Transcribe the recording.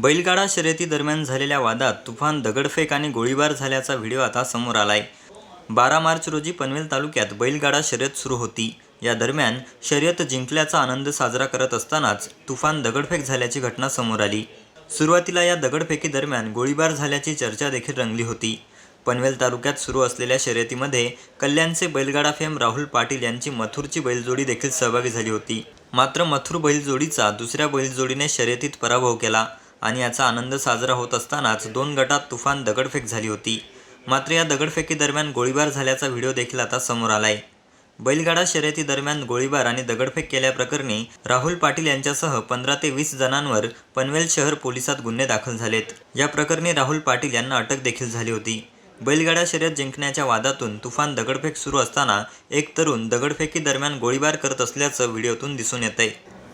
बैलगाडा शर्यती दरम्यान झालेल्या वादात तुफान दगडफेक आणि गोळीबार झाल्याचा व्हिडिओ आता समोर आलाय. बारा मार्च रोजी पनवेल तालुक्यात बैलगाडा शर्यत सुरू होती. या दरम्यान शर्यत जिंकल्याचा आनंद साजरा करत असतानाच तुफान दगडफेक झाल्याची घटना समोर आली. सुरुवातीला या दगडफेकीदरम्यान गोळीबार झाल्याची चर्चा देखील रंगली होती. पनवेल तालुक्यात सुरू असलेल्या शर्यतीमध्ये कल्याणचे बैलगाडा फेम राहुल पाटील यांची मथुरची बैलजोडी देखील सहभागी झाली होती. मात्र मथुर बैलजोडीचा दुसऱ्या बैलजोडीने शर्यतीत पराभव केला. आणि याचा आनंद साजरा होत असतानाच दोन गटात तुफान दगडफेक झाली होती. मात्र या दगडफेकीदरम्यान गोळीबार झाल्याचा व्हिडिओ देखील आता समोर आलाय. बैलगाडा शर्यतीदरम्यान गोळीबार आणि दगडफेक केल्याप्रकरणी राहुल पाटील यांच्यासह पंधरा ते वीस जणांवर पनवेल शहर पोलिसात गुन्हे दाखल झालेत. या प्रकरणी राहुल पाटील यांना अटक देखील झाली होती. बैलगाडा शर्यत जिंकण्याच्या वादातून तुफान दगडफेक सुरू असताना एक तरुण दगडफेकीदरम्यान गोळीबार करत असल्याचं व्हिडिओतून दिसून येतंय.